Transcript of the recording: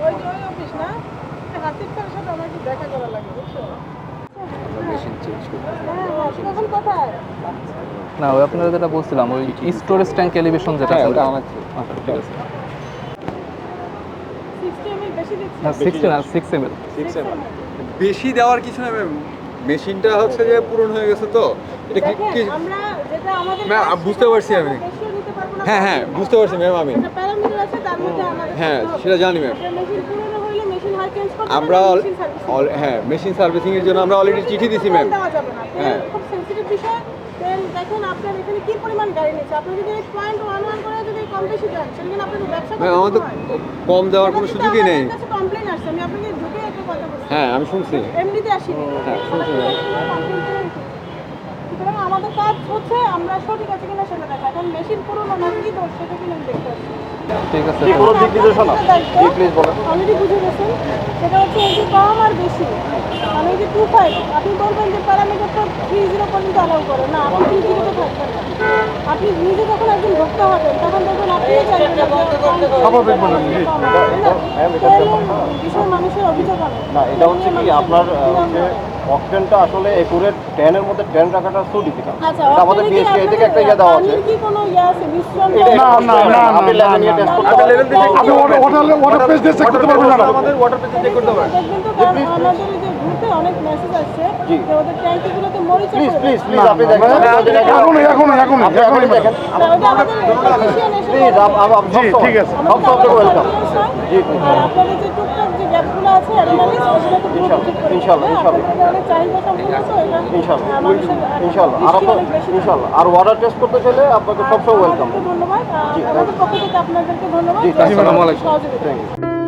ওই যে ওই অফিস না হাসিফ সাথে আমার দেখা করা লাগে বুঝছ হ্যাঁ, হ্যাঁ, তখন কোথায় না ওই আপনারা যেটা বলছিলাম ওই স্টোরেজ ট্যাঙ্ক এলিভেশন যেটা আছে ওটা আচ্ছা, ঠিক আছে। বেশি এল বেশি দেওয়ার কিছু না ম্যাম। মেশিনটা হচ্ছে যে পূরণ হয়ে গেছে তো। এটা কি দেখেন, কি- আমরা যেটা আমাদের ম্যাম, বুঝতে পারছি আমি। হ্যাঁ হ্যাঁ বুঝতে পারছি ম্যাম আমি। আমাদের হ্যাঁ, সেটা জানি, ম্যাম। আমরা হ্যাঁ মেশিন সার্ভিসিং এর জন্য আমরা অলরেডি চিঠি দিছি ম্যাম হ্যাঁ। খুব সেনসিটিভ বিষয়। তেল দেখেন আপনার এখানে কি পরিমাণ গাড়ি নিচ্ছে? আপনি যদি পয়েন্ট ওয়ান ওয়ান করে যদি কম বেশি দেন সেখানে আপনাদের ব্যবসা আমাদের কম দেওয়ার কোনো সুযোগই নেই। কমপ্লেন আসছে। আমি আপনাকে ঢুকে একটা কথা বলছি। হ্যাঁ আমি শুনছি। এমনিতে আসিনি। হ্যাঁ, শুনছি, সুতরাং আমাদের কাজ হচ্ছে আমরা সঠিক আছে কিনা সেটা দেখা। এখন মেশিন পুরনো না কি দোষ? সেটা কিনা দেখতে আসছি ঠিক আছে পুরো দিক নির্দেশনা? অলরেডি বুঝে গেছেন সেটা হচ্ছে এই যে কম আর বেশি। মানে এই যে টু ফাইভ আপনি বলবেন যে প্যারামিটারটা থ্রি জিরো পর্যন্ত অ্যালাউ করে। না আপনি থ্রি জিরোতে থাকবেন আপনি নিজে যখন একদিন ভোক্তা হবেন তখন দেখবেন আপনিও চাইবেন না যে স্বাভাবিক জি। কম। হবে, তাই না? ম্যাম, এটা তেলের মানুষের অভিযোগ না এটা হচ্ছে কি আপনার অকটেনটা আসলে একুরেট টেনের মধ্যে টেন রাখাটা সো ডিফিকাল্ট আচ্ছা আমাদের বিএসটি থেকে একটা ইয়ে দেওয়া আছে। ইয়ে না না না আপনি লেভেল নিয়ে টেস্ট করতে আপনি পারবেন। level দিয়ে check আপনি ওয়াটার ওয়াটার ওয়াটার পেজ দিয়ে চেক করতে পারবেন না। আমাদের ওয়াটার পেজে চেক করতে হবে দেখবেন তো কারণ আমাদের এই যে গ্রুপে অনেক মেসেজ আসছে যে ওদের ট্যাঙ্কিগুলোতে মরিচা প্লিজ প্লিজ প্লিজ আপনি দেখেন। এখনই আপনি দেখেন। প্লিজ আপ আপ ঠিক আছে। সব সব ওয়েলকাম জি, জি। আপনাদের যে টুকটাক যে গ্যাপগুলো আছে দ্রুত ঠিক করে ইনশাআল্লাহ মানুষের ইনশাল্লাহ। আর অনেক আর ওয়াটার টেস্ট করতে চাইলে আপনাকে সবসময় ওয়েলকাম ধন্যবাদ আমাদের পক্ষ থেকে আপনাদেরকে ধন্যবাদ জি, আসসালামু আলাইকুম। সহযোগিতা।